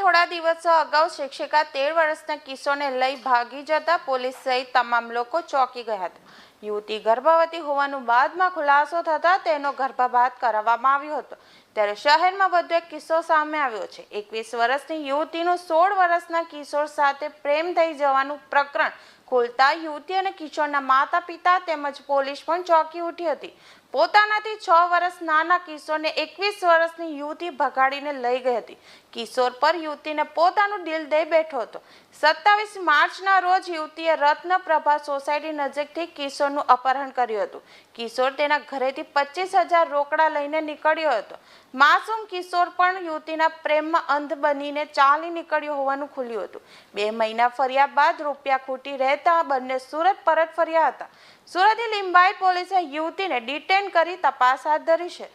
થોડા દિવસો અગાઉ શિક્ષિકા તેર વર્ષના કિસ્સોને લઈ ભાગી જતા પોલીસ સહિત તમામ લોકો ચોંકી ગયા હતા. યુવતી ગર્ભવતી હોવાનું બાદમાં ખુલાસો થતા તેનો ગર્ભપાત કરાવવામાં આવ્યો હતો. ત્યારે શહેરમાં વધુ એક કિસ્સો સામે આવ્યો છે. એકવીસ વર્ષની યુવતીનું સોળ વર્ષના કિશોર સાથે પ્રેમ થઈ જવાનું પ્રકરણ ખોલતા યુવતી અને કિશોરના માતા પિતા તેમજ પોલીસ પણ ચોંકી ઉઠી હતી. પોતાનાથી છ વર્ષ નાના કિશોરને એકવીસ વર્ષની યુવતી ભગાડીને લઈ ગઈ હતી. કિશોર પર યુવતીને પોતાનું દિલ દઈ બેઠો હતો. સત્તાવીસ માર્ચના રોજ યુવતીએ રત્નપ્રભા સોસાયટી નજીકથી કિશોરનું અપહરણ કર્યું હતું. કિશોર તેના ઘરેથી પચીસ હજાર રોકડા લઈને નીકળ્યો હતો. માસૂમ કિશોર પણ યુવતીના પ્રેમમાં અંધ બનીને ચાલી નીકળ્યો હોવાનું ખુલ્યું હતું. બે મહિના ફર્યા બાદ રૂપિયા ખૂટી રહેતા બંને સુરત પરત ફર્યા હતા. સુરતની લીંબાઈ પોલીસે યુવતીને ડિટેન કરી તપાસ હાથ ધરી છે.